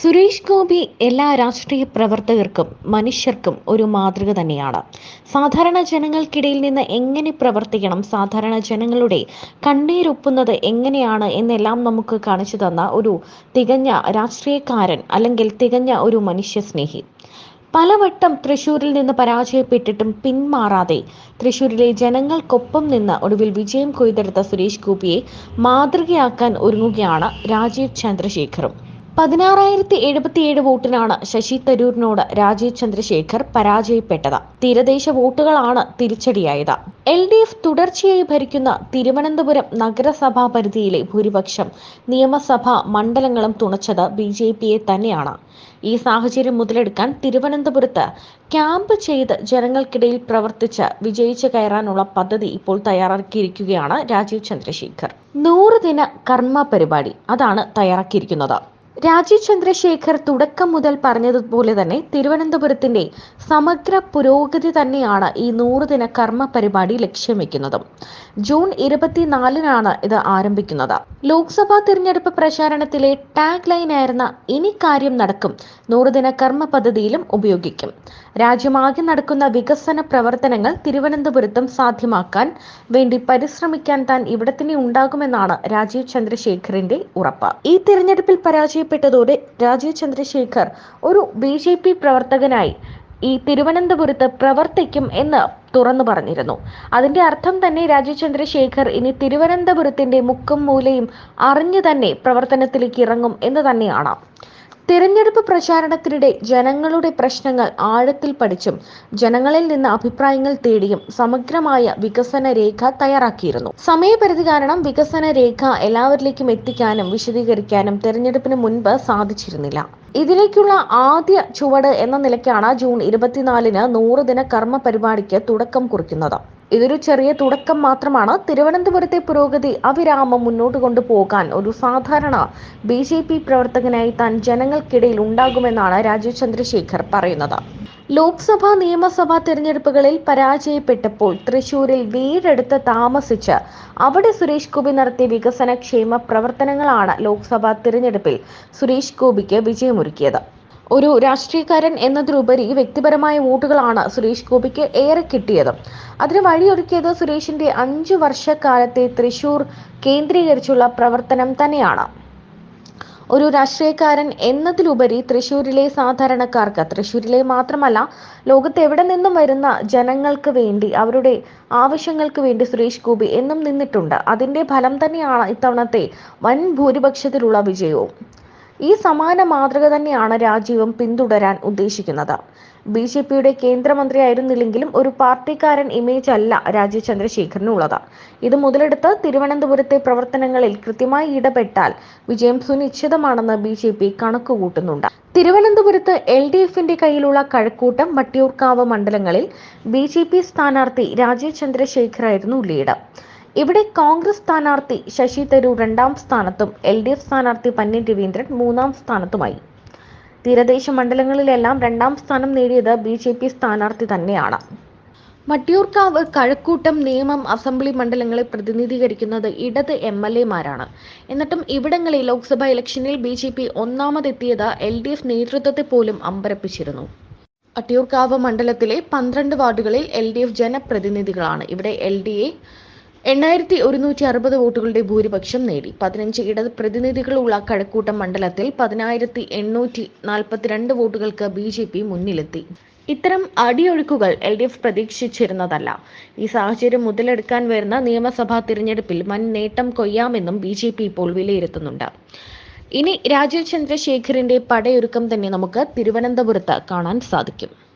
സുരേഷ് ഗോപി എല്ലാ രാഷ്ട്രീയ പ്രവർത്തകർക്കും മനുഷ്യർക്കും ഒരു മാതൃക തന്നെയാണ്. സാധാരണ ജനങ്ങൾക്കിടയിൽ നിന്ന് എങ്ങനെ പ്രവർത്തിക്കണം സാധാരണ ജനങ്ങളുടെ കണ്ണീരൊപ്പുന്നത് എങ്ങനെയാണ് എന്നെല്ലാം നമുക്ക് കാണിച്ചു തന്ന ഒരു തികഞ്ഞ രാഷ്ട്രീയക്കാരൻ അല്ലെങ്കിൽ തികഞ്ഞ ഒരു മനുഷ്യസ്നേഹി. പലവട്ടം തൃശൂരിൽ നിന്ന് പരാജയപ്പെട്ടിട്ടും പിന്മാറാതെ തൃശൂരിലെ ജനങ്ങൾക്കൊപ്പം നിന്ന് ഒടുവിൽ വിജയം കൊയ്തെടുത്ത സുരേഷ് ഗോപിയെ മാതൃകയാക്കാൻ ഒരുങ്ങുകയാണ് രാജീവ് ചന്ദ്രശേഖറും. പതിനാറായിരത്തി എഴുപത്തിയേഴ് വോട്ടിനാണ് ശശി തരൂരിനോട് രാജീവ് ചന്ദ്രശേഖർ പരാജയപ്പെട്ടത്. തീരദേശ വോട്ടുകളാണ് തിരിച്ചടിയായത്. എൽ ഡി എഫ് തുടർച്ചയായി ഭരിക്കുന്ന തിരുവനന്തപുരം നഗരസഭാ പരിധിയിലെ ഭൂരിപക്ഷം നിയമസഭാ മണ്ഡലങ്ങളും തുണച്ചത് ബി ജെ പിയെ തന്നെയാണ്. ഈ സാഹചര്യം മുതലെടുക്കാൻ തിരുവനന്തപുരത്ത് ക്യാമ്പ് ചെയ്ത് ജനങ്ങൾക്കിടയിൽ പ്രവർത്തിച്ച് വിജയിച്ചു കയറാനുള്ള പദ്ധതി ഇപ്പോൾ തയ്യാറാക്കിയിരിക്കുകയാണ് രാജീവ് ചന്ദ്രശേഖർ. നൂറ് ദിന കർമ്മ പരിപാടി അതാണ് തയ്യാറാക്കിയിരിക്കുന്നത്. രാജീവ് ചന്ദ്രശേഖർ തുടക്കം മുതൽ പറഞ്ഞതുപോലെ തന്നെ തിരുവനന്തപുരത്തിന്റെ സമഗ്ര പുരോഗതി തന്നെയാണ് ഈ നൂറ് ദിന കർമ്മ പരിപാടി ലക്ഷ്യം വെക്കുന്നതും. ജൂൺ ഇരുപത്തിനാലിനാണ് ഇത് ആരംഭിക്കുന്നത്. ലോക്സഭാ തിരഞ്ഞെടുപ്പ് പ്രചാരണത്തിലെ ടാഗ് ലൈൻ ആയിരുന്ന ഇനി കാര്യം നടക്കും. നൂറ് ദിന കർമ്മ പദ്ധതിയിലും ഉപയോഗിക്കും. രാജ്യമാകെ നടക്കുന്ന വികസന പ്രവർത്തനങ്ങൾ തിരുവനന്തപുരത്തും സാധ്യമാക്കാൻ വേണ്ടി പരിശ്രമിക്കാൻ താൻ ഇവിടെ തന്നെ ഉണ്ടാകുമെന്നാണ് രാജീവ് ചന്ദ്രശേഖറിന്റെ ഉറപ്പ്. ഈ തിരഞ്ഞെടുപ്പിൽ പരാജയപ്പെട്ടതോടെ രാജീവ് ചന്ദ്രശേഖർ ഒരു ബി ജെ പി പ്രവർത്തകനായി ഈ തിരുവനന്തപുരത്ത് പ്രവർത്തിക്കും എന്ന് തുറന്നു പറഞ്ഞിരുന്നു. അതിന്റെ അർത്ഥം തന്നെ രാജീവ് ചന്ദ്രശേഖർ ഇനി തിരുവനന്തപുരത്തിന്റെ മുക്കും മൂലയും അറിഞ്ഞു തന്നെ പ്രവർത്തനത്തിലേക്ക് ഇറങ്ങും എന്ന് തന്നെയാണ്. തിരഞ്ഞെടുപ്പ് പ്രചാരണത്തിനിടെ ജനങ്ങളുടെ പ്രശ്നങ്ങൾ ആഴത്തിൽ പഠിച്ചും ജനങ്ങളിൽ നിന്ന് അഭിപ്രായങ്ങൾ തേടിയും സമഗ്രമായ വികസന രേഖ തയ്യാറാക്കിയിരുന്നു. സമയപരിധി കാരണം വികസന രേഖ എല്ലാവരിലേക്കും എത്തിക്കാനും വിശദീകരിക്കാനും തെരഞ്ഞെടുപ്പിന് മുൻപ് സാധിച്ചിരുന്നില്ല. ഇതിലേക്കുള്ള ആദ്യ ചുവട് എന്ന നിലയ്ക്കാണ് ജൂൺ ഇരുപത്തിനാലിന് നൂറ് ദിന കർമ്മ പരിപാടിക്ക് തുടക്കം കുറിക്കുന്നത്. ഇതൊരു ചെറിയ തുടക്കം മാത്രമാണ്. തിരുവനന്തപുരത്തെ പുരോഗതി അവിരാമം മുന്നോട്ട് കൊണ്ടുപോകാൻ ഒരു സാധാരണ ബി ജെ പി പ്രവർത്തകനായി താൻ ജനങ്ങൾക്കിടയിൽ ഉണ്ടാകുമെന്നാണ് രാജീവ് ചന്ദ്രശേഖർ പറയുന്നത്. ലോക്സഭാ നിയമസഭാ തിരഞ്ഞെടുപ്പുകളിൽ പരാജയപ്പെട്ടപ്പോൾ തൃശൂരിൽ വീടെടുത്ത് താമസിച്ച് അവിടെ സുരേഷ് ഗോപി നടത്തിയ വികസന ക്ഷേമ പ്രവർത്തനങ്ങളാണ് ലോക്സഭാ തിരഞ്ഞെടുപ്പിൽ സുരേഷ് ഗോപിക്ക് വിജയമൊരുക്കിയത്. ഒരു രാഷ്ട്രീയക്കാരൻ എന്നതിലുപരി വ്യക്തിപരമായ വോട്ടുകളാണ് സുരേഷ് ഗോപിക്ക് ഏറെ കിട്ടിയത്. അതിന് വഴിയൊരുക്കിയത് സുരേഷിന്റെ അഞ്ചു വർഷക്കാലത്തെ തൃശൂർ കേന്ദ്രീകരിച്ചുള്ള പ്രവർത്തനം തന്നെയാണ്. ഒരു രാഷ്ട്രീയക്കാരൻ എന്നതിലുപരി തൃശ്ശൂരിലെ സാധാരണക്കാർക്ക് തൃശ്ശൂരിലെ മാത്രമല്ല ലോകത്ത് എവിടെ നിന്നും വരുന്ന ജനങ്ങൾക്ക് വേണ്ടി അവരുടെ ആവശ്യങ്ങൾക്ക് വേണ്ടി സുരേഷ് ഗോപി എന്നും നിന്നിട്ടുണ്ട്. അതിന്റെ ഫലം തന്നെയാണ് ഇത്തവണത്തെ വൻ ഭൂരിപക്ഷത്തിലുള്ള വിജയവും. ഈ സമാന മാതൃക തന്നെയാണ് രാജീവും പിന്തുടരാൻ ഉദ്ദേശിക്കുന്നത്. ബി ജെ പിയുടെ കേന്ദ്രമന്ത്രിയായിരുന്നില്ലെങ്കിലും ഒരു പാർട്ടിക്കാരൻ ഇമേജ് അല്ല രാജീവ് ചന്ദ്രശേഖരനുള്ളത്. ഇത് മുതലെടുത്ത് തിരുവനന്തപുരത്തെ പ്രവർത്തനങ്ങളിൽ കൃത്യമായി ഇടപെട്ടാൽ വിജയം സുനിശ്ചിതമാണെന്ന് ബി ജെ പി കണക്കുകൂട്ടുന്നുണ്ട്. തിരുവനന്തപുരത്ത് എൽ ഡി എഫിന്റെ കയ്യിലുള്ള കഴക്കൂട്ടം വട്ടിയൂർക്കാവ് മണ്ഡലങ്ങളിൽ ബി ജെ പി സ്ഥാനാർത്ഥി രാജീവ് ചന്ദ്രശേഖറായിരുന്നു ലീഡ്. ഇവിടെ കോൺഗ്രസ് സ്ഥാനാർത്ഥി ശശി തരൂർ രണ്ടാം സ്ഥാനത്തും എൽ ഡി എഫ് സ്ഥാനാർത്ഥി പന്നി രവീന്ദ്രൻ മൂന്നാം സ്ഥാനത്തുമായി. തീരദേശ മണ്ഡലങ്ങളിലെല്ലാം രണ്ടാം സ്ഥാനം നേടിയത് ബി ജെ പി സ്ഥാനാർത്ഥി തന്നെയാണ്. മട്ടിയൂർക്കാവ് കഴക്കൂട്ടം നിയമം അസംബ്ലി മണ്ഡലങ്ങളെ പ്രതിനിധീകരിക്കുന്നത് ഇടത് എം എൽ എമാരാണ്. എന്നിട്ടും ഇവിടങ്ങളിൽ ലോക്സഭാ ഇലക്ഷനിൽ ബി ജെ പി ഒന്നാമതെത്തിയത് എൽ ഡി എഫ് നേതൃത്വത്തെ പോലും അമ്പരപ്പിച്ചിരുന്നു. മട്ടിയൂർക്കാവ് മണ്ഡലത്തിലെ പന്ത്രണ്ട് വാർഡുകളിൽ എൽ ഡി എഫ് ജനപ്രതിനിധികളാണ്. ഇവിടെ എൽ ഡി എ എണ്ണായിരത്തി ഒരുന്നൂറ്റി അറുപത് വോട്ടുകളുടെ ഭൂരിപക്ഷം നേടി. പതിനഞ്ച് ഇടത് പ്രതിനിധികളുള്ള കഴക്കൂട്ടം മണ്ഡലത്തിൽ പതിനായിരത്തി എണ്ണൂറ്റി നാൽപ്പത്തിരണ്ട് വോട്ടുകൾക്ക് ബി ജെ പി മുന്നിലെത്തി. ഇത്തരം അടിയൊഴുക്കുകൾ എൽ ഡി എഫ് പ്രതീക്ഷിച്ചിരുന്നതല്ല. ഈ സാഹചര്യം മുതലെടുക്കാൻ വരുന്ന നിയമസഭാ തിരഞ്ഞെടുപ്പിൽ വൻ നേട്ടം കൊയ്യാമെന്നും ബി ജെ പി ഇപ്പോൾ വിലയിരുത്തുന്നുണ്ട്. ഇനി രാജീവ് ചന്ദ്രശേഖറിന്റെ പടയൊരുക്കം തന്നെ നമുക്ക് തിരുവനന്തപുരത്ത് കാണാൻ സാധിക്കും.